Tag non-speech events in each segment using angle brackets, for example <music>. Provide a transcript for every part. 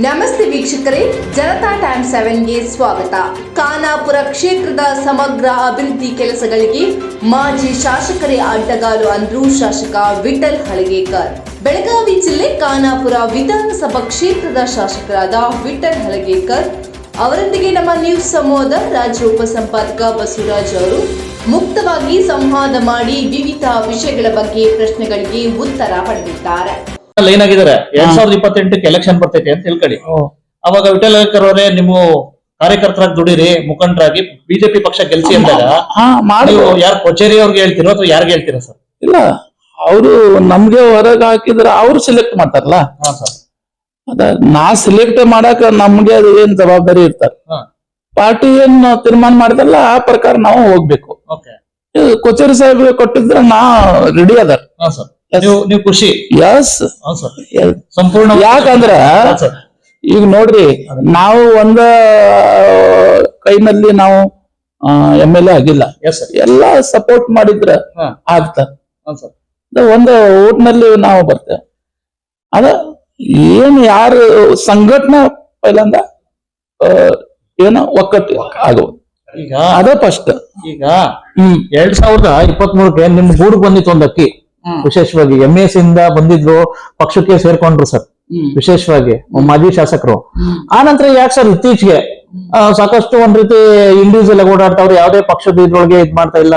ನಮಸ್ತೆ ವೀಕ್ಷಕರೇ, ಜನತಾ ಟೈಮ್ ಸೆವೆನ್ಗೆ ಸ್ವಾಗತ. ಖಾನಾಪುರ ಕ್ಷೇತ್ರದ ಸಮಗ್ರ ಅಭಿವೃದ್ಧಿ ಕೆಲಸಗಳಿಗೆ ಮಾಜಿ ಶಾಸಕರೇ ಅಡ್ಡಗಾಲು ಅಂದ್ರು ಶಾಸಕ ವಿಠಲ್ ಹಳಗೇಕರ್. ಬೆಳಗಾವಿ ಜಿಲ್ಲೆ ಖಾನಾಪುರ ವಿಧಾನಸಭಾ ಕ್ಷೇತ್ರದ ಶಾಸಕರಾದ ವಿಠಲ್ ಹಳಗೇಕರ್ ಅವರೊಂದಿಗೆ ನಮ್ಮ ನ್ಯೂಸ್ ಸಮೂಹದ ರಾಜ್ಯ ಉಪಸಂಪಾದಕ ಬಸವರಾಜ್ ಅವರು ಮುಕ್ತವಾಗಿ ಸಂವಾದ ಮಾಡಿ ವಿವಿಧ ವಿಷಯಗಳ ಬಗ್ಗೆ ಪ್ರಶ್ನೆಗಳಿಗೆ ಉತ್ತರ ಪಡೆದಿದ್ದಾರೆ. ಲೈನ್ ಆಗಿದ್ದಾರೆ. ಎರಡ್ ಸಾವಿರದ ಇಪ್ಪತ್ತೆಂಟಕ್ಕೆ ಎಲೆಕ್ಷನ್ ಬರ್ತೈತೆ ಅಂತ ತಿಳ್ಕೊಳ್ಳಿ. ಅವಾಗ ವಿಠಲ್ ಲೇಖರ್ ಅವರೇ ನೀವು ಕಾರ್ಯಕರ್ತರಾಗಿ ದುಡೀರಿ ಮುಖಂಡರಾಗಿ ಬಿಜೆಪಿ ಪಕ್ಷ ಗೆಲ್ಸಿ ಅಂದಾಗ ನೀವು ಯಾರು ಕಚೇರಿ ಅವ್ರಿಗೆ ಹೇಳ್ತೀರೋ ಅಥವಾ ಯಾರಿಗೆ ಹೇಳ್ತೀರಾ ಸರ್? ಇಲ್ಲ ಅವರು ನಮ್ಗೆ ಹೊರಗೆ ಹಾಕಿದ್ರೆ ಅವ್ರು ಸೆಲೆಕ್ಟ್ ಮಾಡ್ತಾರಲ್ಲ. ಹಾ ಸರ್. ಅದ ನಾ ಸೆಲೆಕ್ಟ್ ಮಾಡಾಕ ನಮ್ಗೆ ಅದು ಏನ್ ಜವಾಬ್ದಾರಿ ಇರ್ತಾರ. ಹಾ. ಪಾರ್ಟಿ ಏನ್ ತೀರ್ಮಾನ ಮಾಡಿದಲ್ಲ ಆ ಪ್ರಕಾರ ನಾವು ಹೋಗ್ಬೇಕು. ಕೊಚೇರಿ ಸಾಹೇಬ್ ಕೊಟ್ಟಿದ್ರೆ ನಾ ರೆಡಿ ಅದಾರ. ಹಾ ಸರ್. ನೀವು ನೀವು ಖುಷಿ? ಯಸ್ ಹಾ ಸರ್. ಸಂಪೂರ್ಣ ಯಾಕಂದ್ರ ಈಗ ನೋಡ್ರಿ ನಾವು ಒಂದ ಕೈನಲ್ಲಿ ನಾವು ಎಂ ಎಲ್ ಎ ಆಗಿಲ್ಲ. ಎಲ್ಲಾ ಸಪೋರ್ಟ್ ಮಾಡಿದ್ರ ಆಗ್ತ ಒಂದ ಊಟ್ನಲ್ಲಿ ನಾವು ಬರ್ತೇವೆ. ಅದ ಏನ್ ಯಾರು ಸಂಘಟನೆ ಪೈಲಂದ ಏನ ಒಕ್ಕಟ್ಟು ಆಗುವುದು. ಈಗ ಅದ ಫಸ್ಟ್ ಈಗ ಎರಡ್ ಸಾವಿರದ ಇಪ್ಪತ್ತ್ ಮೂರಕ್ಕೆ ನಿಮ್ ಗೂಡ್ ಬಂದಿತ್ತು ಒಂದು ಅಕ್ಕಿ. ವಿಶೇಷವಾಗಿ ಎಂ ಎಸ್ ಇಂದ ಬಂದಿದ್ರು ಪಕ್ಷಕ್ಕೆ ಸೇರ್ಕೊಂಡ್ರು ಸರ್. ವಿಶೇಷವಾಗಿ ಮಾಜಿ ಶಾಸಕರು. ಆ ನಂತರ ಯಾಕೆ ಸರ್ ಇತ್ತೀಚೆಗೆ ಸಾಕಷ್ಟು ಒಂದ್ ರೀತಿ ಇಂಡಿವಿಜುವಲ್ ಓಡಾಡ್ತಾವ್ರೆ ಯಾವ್ದೇ ಪಕ್ಷದ ಇದ್ರೊಳಗೆ ಇದ್ ಮಾಡ್ತಾ ಇಲ್ಲ.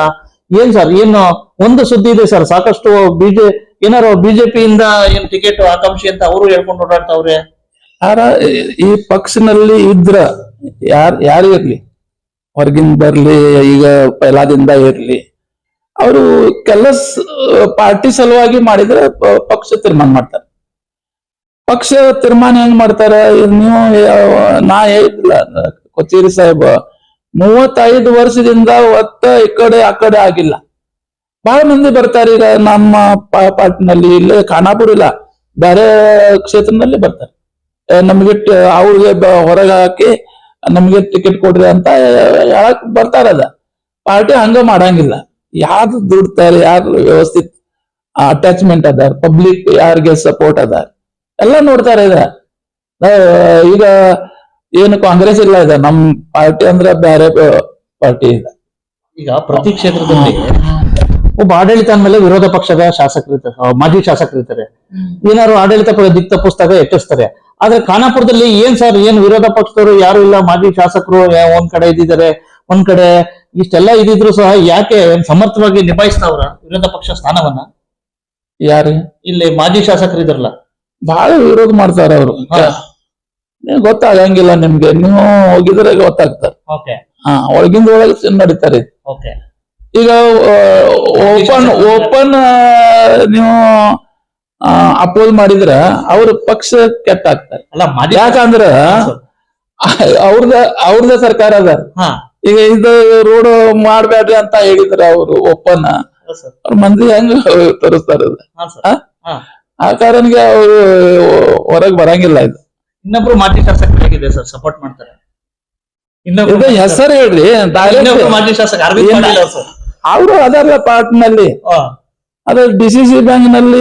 ಏನ್ ಸರ್ ಏನು ಒಂದು ಸುದ್ದಿ ಇದೆ ಸರ್ ಸಾಕಷ್ಟು ಬಿಜೆ ಏನಾರು ಬಿಜೆಪಿಯಿಂದ ಏನ್ ಟಿಕೆಟ್ ಆಕಾಂಕ್ಷಿ ಅಂತ ಅವರು ಹೇಳ್ಕೊಂಡು ಓಡಾಡ್ತಾವ್ರೆ? ಯಾರ ಈ ಪಕ್ಷನಲ್ಲಿ ಇದ್ರ ಯಾರ್ ಯಾರು ಇರ್ಲಿ? ಹೊರಗಿಂದ ಬರ್ಲಿ ಈಗ ಪೈಲಾದಿಂದ ಇರ್ಲಿ. ಅವರು ಕೆಲಸ ಪಾರ್ಟಿ ಸಲುವಾಗಿ ಮಾಡಿದ್ರೆ ಪಕ್ಷ ತೀರ್ಮಾನ ಮಾಡ್ತಾರೆ. ಪಕ್ಷ ತೀರ್ಮಾನ ಹೆಂಗ್ ಮಾಡ್ತಾರೆ? ನೀವು ನಾ ಹೇಳಿದ್ಲ ಕೊಚೇರಿ ಸಾಹೇಬ, ಮೂವತ್ತೈದು ವರ್ಷದಿಂದ ಒತ್ತ ಈ ಕಡೆ, ಆ ಕಡೆ ಆಗಿಲ್ಲ. ಬಹಳ ಮಂದಿ ಬರ್ತಾರೆ, ಈಗ ನಮ್ಮ ಪಾರ್ಟಿನಲ್ಲಿ ಇಲ್ಲ ಖಾನಾಪುರ ಇಲ್ಲ ಬೇರೆ ಕ್ಷೇತ್ರದಲ್ಲಿ ಬರ್ತಾರೆ. ನಮ್ಗೆ ಅವ್ರಿಗೆ ಹೊರಗೆ ಹಾಕಿ, ನಮ್ಗೆ ಟಿಕೆಟ್ ಕೊಡ್ರಿ ಅಂತ ಹೇಳಕ್ ಬರ್ತಾರ ಅದ ಪಾರ್ಟಿ ಹಂಗ ಮಾಡಂಗಿಲ್ಲ. ಯಾರು ದುಡ್ತಾರೆ ಯಾರು ವ್ಯವಸ್ಥಿತ ಅಟ್ಯಾಚ್ಮೆಂಟ್ ಅದಾರ ಪಬ್ಲಿಕ್ ಯಾರಿಗೆ ಸಪೋರ್ಟ್ ಅದಾರ ಎಲ್ಲ ನೋಡ್ತಾರೆ ಇದ್ರ. ಈಗ ಏನು ಕಾಂಗ್ರೆಸ್ ಇಲ್ಲ ಇದೆ ನಮ್ ಪಾರ್ಟಿ ಅಂದ್ರೆ ಬೇರೆ ಪಾರ್ಟಿ ಇದೆ. ಈಗ ಪ್ರತಿ ಕ್ಷೇತ್ರದಲ್ಲಿ ಒಬ್ಬ ಆಡಳಿತ ಅಂದ್ಮೇಲೆ ವಿರೋಧ ಪಕ್ಷದ ಶಾಸಕರು ಇರ್ತಾರೆ ಮಾಜಿ ಶಾಸಕರು ಇರ್ತಾರೆ. ಏನಾದ್ರು ಆಡಳಿತ ಪರ ದಿಕ್ ತಪ್ಪಿಸ್ದಾಗ ಎಚ್ಚರಿಸ್ತಾರೆ ಆದ್ರೆ ಖಾನಾಪುರದಲ್ಲಿ ಏನ್ ಸರ್ ಏನ್ ವಿರೋಧ ಪಕ್ಷದವರು ಯಾರು ಇಲ್ಲ ಮಾಜಿ ಶಾಸಕರು ಒಂದ್ ಕಡೆ ಇದ್ದಿದ್ದಾರೆ ಒಂದ್ ಕಡೆ ಇಷ್ಟೆಲ್ಲ ಇದಿದ್ರು ಸಹ ಯಾಕೆ ಸಮರ್ಥವಾಗಿ ನಿಭಾಯಿಸ್ತಾವ್ರ ವಿರೋಧ ಪಕ್ಷ ಸ್ಥಾನವನ್ನ? ಯಾರು? ಇಲ್ಲಿ ಮಾಜಿ ಶಾಸಕರು ಇದ್ರಲ್ಲ ಬಹಳ ವಿರೋಧ ಮಾಡ್ತಾರ ಅವರು. ಗೊತ್ತಾಗಂಗಿಲ್ಲ ನಿಮ್ಗೆ. ನೀವು ಹೋಗಿದ್ರೆ ಗೊತ್ತಾಗ್ತಾರೆ ಹಾ ಒಳಗಿಂದ ಒಳಗೆ ನಡೀತಾರೆ. ಈಗ ಓಪನ್ ಓಪನ್ ನೀವು ಅಪೋಸ್ ಮಾಡಿದ್ರ ಅವ್ರ ಪಕ್ಷ ಕೆಟ್ಟ ಆಗ್ತಾರೆ ಅಲ್ಲ ಮಾಜಿ ಯಾಕಂದ್ರ ಅವ್ರದ ಅವ್ರದ ಸರ್ಕಾರ ಅದ. ಹಾ. ಈಗ ಇದು ರೋಡ್ ಮಾಡ್ಬೇಡ್ರಿ ಅಂತ ಹೇಳಿದ್ರ ಅವ್ರು ಒಪ್ಪನ. ಅವ್ರ ಮಂದಿ ಹೆಂಗ ತರಿಸ್ತಾರ ಆ? ಕಾರಣಕ್ಕೆ ಅವರು ಹೊರಗ್ ಬರಂಗಿಲ್ಲ ಇದು. ಇನ್ನೊಬ್ರು ಮಾಜಿ ಶಾಸಕರು ಹೇಗಿದೆ ಸರ್? ಸಪೋರ್ಟ್ ಮಾಡ್ತಾರೆ. ಇನ್ನೊಬ್ರು ಹೆಸರು ಹೇಳ್ರಿ ಮಾಜಿ ಶಾಸಕ ಅವ್ರು ಅದರ ಪಾರ್ಟ್ನಲ್ಲಿ ಹಾ. ಅದೇ ಡಿ ಸಿ ಸಿ ಬ್ಯಾಂಕ್ನಲ್ಲಿ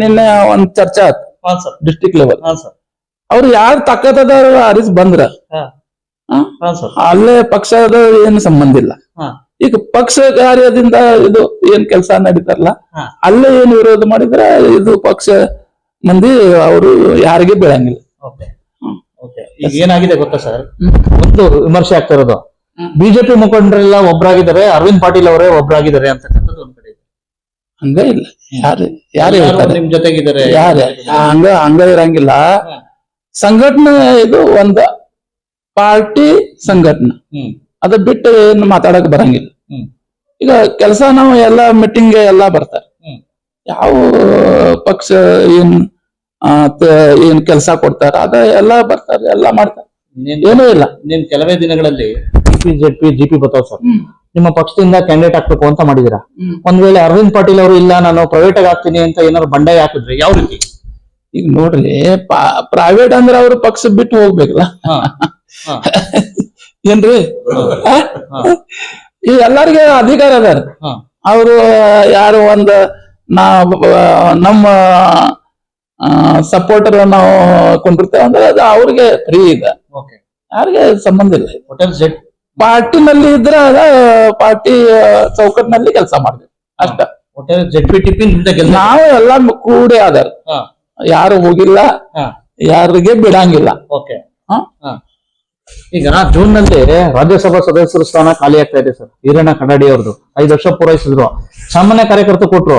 ನಿನ್ನೆ ಒಂದ್ ಚರ್ಚೆ ಆಯ್ತು ಡಿಸ್ಟ್ರಿಕ್ಟ್ ಲೆವೆಲ್ ಅವ್ರು ಯಾರು ತಕ್ಕತ್ತದಾರ ಅರಿಸ್ ಬಂದ್ರ. ಅಲ್ಲೇ ಪಕ್ಷದ ಏನು ಸಂಬಂಧ ಇಲ್ಲ. ಈಗ ಪಕ್ಷ ಕಾರ್ಯದಿಂದ ಇದು ಏನ್ ಕೆಲಸ ನಡೀತಾರಲ್ಲ ಅಲ್ಲೇ ಏನು ವಿರೋಧ ಮಾಡಿದ್ರೆ ಇದು ಪಕ್ಷ ಮಂದಿ ಅವರು ಯಾರಿಗೆ ಈಗ ಏನಾಗಿದೆ ಗೊತ್ತಾ ಸರ್? ಒಂದು ವಿಮರ್ಶೆ ಆಗ್ತಾ ಇರೋದು. ಬಿಜೆಪಿ ಮುಖಂಡರೆಲ್ಲ ಒಬ್ರಾಗಿದ್ದಾರೆ ಅರವಿಂದ್ ಪಾಟೀಲ್ ಅವರೇ ಒಬ್ರಾಗಿದ್ದಾರೆ ಅಂತ ಒಂದ್ ಕಡೆ. ಹಂಗ ಇಲ್ಲ. ಯಾರು ಯಾರು ಯಾರು ಹೇಳ್ತಾರೆ? ನಿಮ್ ಜೊತೆಗಿದ್ದಾರೆ? ಯಾರು? ಹಂಗ ಹಂಗ ಇರಂಗಿಲ್ಲ. ಸಂಘಟನೆ ಇದು ಒಂದ ಪಾರ್ಟಿ ಸಂಘಟನೆ. ಅದ ಬಿಟ್ಟು ಏನು ಮಾತಾಡಕ್ ಬರಂಗಿಲ್ಲ. ಈಗ ಕೆಲಸ ನಾವು ಎಲ್ಲ ಮೀಟಿಂಗ್ ಎಲ್ಲಾ ಬರ್ತಾರೆ. ಯಾವ ಪಕ್ಷ ಏನ್ ಏನ್ ಕೆಲಸ ಕೊಡ್ತಾರ ಅದ ಎಲ್ಲಾ ಬರ್ತಾರೆ ಎಲ್ಲಾ ಮಾಡ್ತಾರೆ. ಏನೂ ಇಲ್ಲ. ನೀನ್ ಕೆಲವೇ ದಿನಗಳಲ್ಲಿ ಜಿ ಜಿಪಿ ಬರ್ತಾವ್ ಸರ್. ನಿಮ್ಮ ಪಕ್ಷದಿಂದ ಕ್ಯಾಂಡಿಡೇಟ್ ಹಾಕ್ಬೇಕು ಅಂತ ಮಾಡಿದಿರಾ? ಒಂದ್ ವೇಳೆ ಅರವಿಂದ್ ಪಾಟೀಲ್ ಅವರು ಇಲ್ಲ ನಾನು ಪ್ರೈವೇಟ್ ಆಗಿ ಹಾಕ್ತೀನಿ ಅಂತ ಏನಾದ್ರು ಬಂಡಾಯ ಹಾಕಿದ್ರೆ ಯಾವ ರೀತಿ? ಈಗ ನೋಡ್ರಿ ಪ್ರೈವೇಟ್ ಅಂದ್ರೆ ಅವ್ರ ಪಕ್ಷ ಬಿಟ್ಟು ಹೋಗ್ಬೇಕಲ್ಲ. <laughs> ಏನ್ರಿ? ಈ ಎಲ್ಲರಿಗೆ ಅಧಿಕಾರ ಅದಾರ ಅವರು ಯಾರು ಒಂದ ನಾ ನಮ್ಮ ಸಪೋರ್ಟರ್ ನಾವು ಕೊಂಡಿರ್ತೇವೆ ಅಂದ್ರೆ ಅದು ಅವ್ರಿಗೆ ಫ್ರೀ ಇದೆ ಯಾರಿಗೆ ಸಂಬಂಧ ಇಲ್ಲ ಪಾರ್ಟಿನಲ್ಲಿ ಇದ್ರೆ ಅದ ಪಾರ್ಟಿ ಚೌಕಟ್ಟಿನಲ್ಲಿ ಕೆಲಸ ಮಾಡ್ಬೇಕು ಅಷ್ಟ. ನಾವು ಎಲ್ಲ ಕೂಡಿ ಅದಾರ ಯಾರು ಹೋಗಿಲ್ಲ. ಯಾರಿಗೆ ಬಿಡಂಗಿಲ್ಲ. ಓಕೆ ಹಾ? ಈಗ ಜೂನ್ನಲ್ಲಿ ರಾಜ್ಯಸಭಾ ಸದಸ್ಯರ ಸ್ಥಾನ ಖಾಲಿ ಆಗ್ತಾ ಇದೆ ಸರ್ ಈರಣ್ಣ ಕನ್ನಡಿ ಅವ್ರದ್ದು ಐದು ವರ್ಷ ಪೂರೈಸಿದ್ರು. ಸಾಮಾನ್ಯ ಕಾರ್ಯಕರ್ತರು ಕೊಟ್ರು.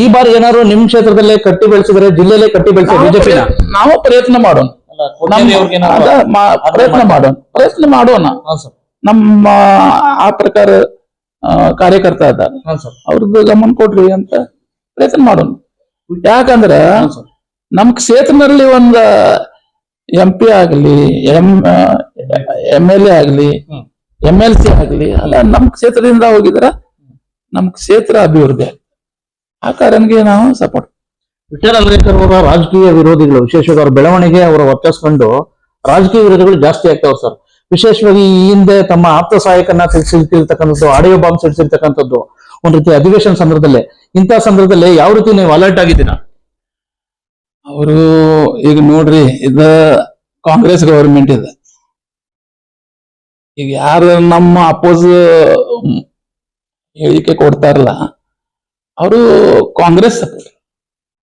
ಈ ಬಾರಿ ಏನಾದ್ರು ನಿಮ್ ಕ್ಷೇತ್ರದಲ್ಲೇ ಕಟ್ಟಿ ಬೆಳೆಸಿದ್ರೆ ಜಿಲ್ಲೆಲೇ ಕಟ್ಟಿ ಬೆಳೆಸಿ ಬಿಜೆಪಿ ನಾವು ಪ್ರಯತ್ನ ಮಾಡೋಣ. ಪ್ರಯತ್ನ ಮಾಡೋಣ. ಪ್ರಯತ್ನ ಮಾಡೋಣ. ನಮ್ಮ ಆ ಪ್ರಕಾರ ಕಾರ್ಯಕರ್ತ ಇದ್ದಾರೆ. ಅವ್ರದ್ದು ಗಮನ ಕೊಡ್ರಿ ಅಂತ ಪ್ರಯತ್ನ ಮಾಡೋಣ. ಯಾಕಂದ್ರ ನಮ್ ಕ್ಷೇತ್ರದಲ್ಲಿ ಒಂದ ಎಂ ಪಿ ಆಗ್ಲಿ ಎಂ ಎಂ ಎಲ್ ಎ ಆಗ್ಲಿ ಎಂ ಎಂ ಎಲ್ ಸಿ ಆಗ್ಲಿ ಅಲ್ಲ ನಮ್ ಕ್ಷೇತ್ರದಿಂದ ಹೋಗಿದ್ರ ನಮ್ ಕ್ಷೇತ್ರ ಅಭಿವೃದ್ಧಿ ಆಗ್ತದೆ. ಆ ಕಾರಣಕ್ಕೆ ನಾವು ಸಪೋರ್ಟ್ ವಿಠಲ್ ಅಂಬೇಡ್ಕರ್ ಅವರ ರಾಜಕೀಯ ವಿರೋಧಿಗಳು ವಿಶೇಷವಾಗಿ ಅವರ ಬೆಳವಣಿಗೆ ಅವರ ವರ್ಚಸ್ಕೊಂಡು ರಾಜಕೀಯ ವಿರೋಧಿಗಳು ಜಾಸ್ತಿ ಆಗ್ತಾವ ಸರ್. ವಿಶೇಷವಾಗಿ ಈ ಹಿಂದೆ ತಮ್ಮ ಆಪ್ತ ಸಹಾಯಕನ ತಿಳಿಸಿರ್ತಕ್ಕಂಥದ್ದು ಆಡಿಯೋ ಬಾಂಬ್ ಸಿಡಿಸಿರ್ತಕ್ಕಂಥದ್ದು ಒಂದ್ ರೀತಿ ಅಧಿವೇಶನ ಸಂದರ್ಭದಲ್ಲಿ ಇಂತಹ ಸಂದರ್ಭದಲ್ಲಿ ಯಾವ ರೀತಿ ನೀವು ಅಲರ್ಟ್ ಆಗಿದ್ದೀರಾ? ಅವರು ಈಗ ನೋಡ್ರಿ ಇದ ಕಾಂಗ್ರೆಸ್ ಗವರ್ಮೆಂಟ್ ಇದೆ. ಈಗ ಯಾರು ನಮ್ಮ ಅಪೋಸ್ ಹೇಳಿಕೆ ಕೊಡ್ತಾರಲ್ಲ ಅವರು ಕಾಂಗ್ರೆಸ್ ಸಪೋರ್ಟ್.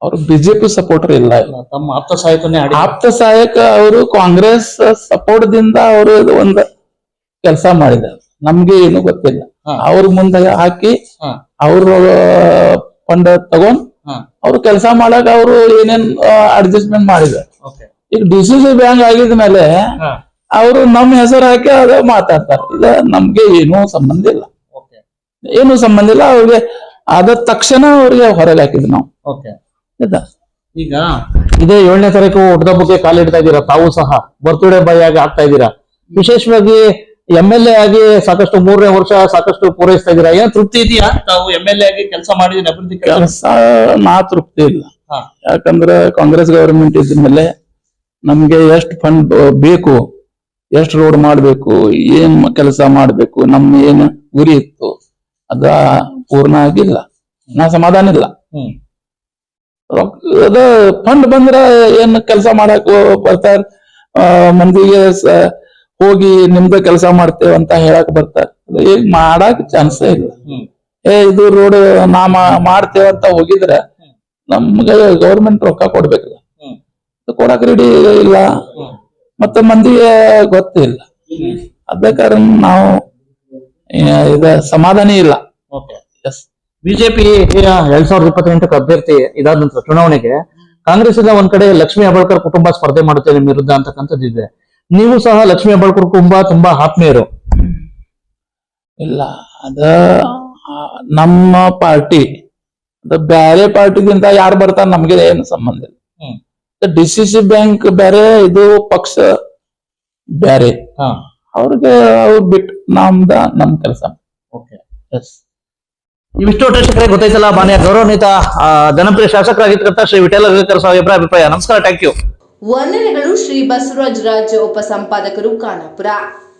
ಅವರು ಬಿಜೆಪಿ ಸಪೋರ್ಟರ್ ಇಲ್ಲ. ತಮ್ಮ ಆಪ್ತ ಸಹಾಯಕನೇ ಆಪ್ತ ಸಹಾಯಕ ಅವರು ಕಾಂಗ್ರೆಸ್ ಸಪೋರ್ಟ್ ದಿಂದ ಅವರು ಒಂದು ಕೆಲಸ ಮಾಡಿದ್ದಾರೆ. ನಮ್ಗೆ ಏನು ಗೊತ್ತಿಲ್ಲ. ಅವ್ರ ಮುಂದೆ ಹಾಕಿ. ಅವ್ರ ಫಂಡ್ ತಗೊಂಡ್. ಅವ್ರು ಕೆಲಸ ಮಾಡಕ್ ಅವರು ಏನೇನ್ ಅಡ್ಜಸ್ಟ್ಮೆಂಟ್ ಮಾಡಿದ್ದಾರೆ. ಈಗ ಡಿಸಿಸಿ ಬ್ಯಾಂಕ್ ಆಗಿದ ಮೇಲೆ ಅವರು ನಮ್ಮ ಹೆಸರು ಹಾಕಿ ಅದ ಮಾತಾಡ್ತಾರೆ. ಇದ ನಮ್ಗೆ ಏನೂ ಸಂಬಂಧ ಇಲ್ಲ. ಓಕೆ. ಏನು ಸಂಬಂಧ ಇಲ್ಲ ಅವ್ರಿಗೆ ಆದ ತಕ್ಷಣ ಅವ್ರಿಗೆ ಹೊರಗೆ ಹಾಕಿದ್ವಿ ನಾವು. ಓಕೆ. ಆಯ್ತಾ? ಈಗ ಇದೇ ಏಳನೇ ತಾರೀಕು ಹುಟ್ಟದಬ್ಬಕ್ಕೆ ಕಾಲಿಡ್ತಾ ಇದೀರಾ ತಾವು ಸಹ ಬರ್ತ್ಡೇ ಬೈ ಆಗಿ ಆಗ್ತಾ ಇದ್ದೀರಾ? ವಿಶೇಷವಾಗಿ ಎಂ ಎಲ್ ಎ ಆಗಿ ಸಾಕಷ್ಟು ಮೂರನೇ ವರ್ಷ ಸಾಕಷ್ಟು ಪೂರೈಸ್ತಾ ಇದೀರಾ ಏನ್ ತೃಪ್ತಿ ಇದೆಯಾ? ತಾವು ಎಂ ಎಲ್ ಎ ಆಗಿ ಕೆಲಸ ಮಾಡಿದೀನಿ ಅಭಿವೃದ್ಧಿ ಕೆಲಸ. ನಾ ತೃಪ್ತಿ ಇಲ್ಲ. ಹಾ. ಯಾಕಂದ್ರೆ ಕಾಂಗ್ರೆಸ್ ಗವರ್ಮೆಂಟ್ ಇದ್ದ ಮೇಲೆ ನಮ್ಗೆ ಎಷ್ಟು ಫಂಡ್ ಬೇಕು ಎಷ್ಟು ರೋಡ್ ಮಾಡಬೇಕು ಏನ್ ಕೆಲಸ ಮಾಡಬೇಕು ನಮ್ಮ ಏನ್ ಗುರಿ ಇತ್ತು ಅದ ಪೂರ್ಣ ಆಗಿಲ್ಲ. ನಾ ಸಮಾಧಾನ ಇಲ್ಲ. ಅದ ಫಂಡ್ ಬಂದ್ರ ಏನ್ ಕೆಲಸ ಮಾಡಕ್ ಬರ್ತಾರ? ಮಂದಿಗೆ ಹೋಗಿ ನಿಮ್ದ ಕೆಲಸ ಮಾಡ್ತೇವೆ ಅಂತ ಹೇಳಕ್ ಬರ್ತಾರ. ಅದು ಈಗ ಮಾಡಕ್ ಚಾನ್ಸ್ ಇಲ್ಲ. ಏ ಇದು ರೋಡ್ ನಾ ಮಾಡ್ತೇವ ಅಂತ ಹೋಗಿದ್ರೆ ನಮ್ಗೆ ಗೌರ್ಮೆಂಟ್ ರೊಕ್ಕ ಕೊಡ್ಬೇಕಲ್ಲ. ಅದು ಕೊಡಕ್ ರೆಡಿ ಇಲ್ಲ. ಮತ್ತೆ ಮಂದಿಗೆ ಗೊತ್ತಿಲ್ಲ ಅದ ಕಾರಣ ನಾವು ಇದ ಸಮಾಧಾನ ಇಲ್ಲ. ಓಕೆ ಎಸ್ ಬಿಜೆಪಿ ಎರಡ್ ಸಾವಿರದ ಇಪ್ಪತ್ತೆಂಟಕ್ಕೆ ಅಭ್ಯರ್ಥಿ ಇದಾದ ನಂತರ ಚುನಾವಣೆಗೆ ಕಾಂಗ್ರೆಸ್ ಇಂದ ಒಂದ್ ಕಡೆ ಲಕ್ಷ್ಮೀ ಹೆಬ್ಬಾಳ್ಕರ್ ಕುಟುಂಬ ಸ್ಪರ್ಧೆ ಮಾಡುತ್ತೆ ನಿಮ್ ವಿರುದ್ಧ ಅಂತಕ್ಕಂಥದ್ದು ಇದೆ. ನೀವು ಸಹ ಲಕ್ಷ್ಮೀ ಹೆಬ್ಬಾಳ್ಕರ್ ಕುಟುಂಬ ತುಂಬಾ ಆತ್ಮೀಯರು. ಇಲ್ಲ ಅದ ನಮ್ಮ ಪಾರ್ಟಿ ಅದ ಬೇರೆ ಪಾರ್ಟಿಗಿಂತ ಯಾರು ಬರ್ತಾರ ನಮ್ಗೆ ಏನು ಸಂಬಂಧ ಇಲ್ಲ. ಡಿ ಸಿ ಸಿ ಬ್ಯಾಂಕ್ ಬೇರೆ ಇದು ಪಕ್ಷ ಬೇರೆ. ಹಾ. ಅವ್ರಿಗೆ ಅವ್ರು ಬಿಟ್ಟು ನಮ್ದ ನಮ್ ಕೆಲಸ. ಓಕೆ ಎಸ್ ಇವಿಷ್ಟು ಪ್ರೇಕ್ಷಕರೇ ಗೊತ್ತಾಯ್ತಲ್ಲ ಮಾನ್ಯ ಗೌರವಾನ್ವಿತ ಆ, ಜನಪ್ರಿಯ ಶಾಸಕರಾಗಿರ್ತಕ್ಕಂಥ ಶ್ರೀ ವಿಠಲ ಸಾಹೇಬ್ರ ಅಭಿಪ್ರಾಯ. ನಮಸ್ಕಾರ ಥ್ಯಾಂಕ್ ಯು ವಂದನೆಗಳು ಶ್ರೀ ಬಸವರಾಜ ರಾಜ್ ಉಪಸಂಪಾದಕರು ಖಾನಾಪುರ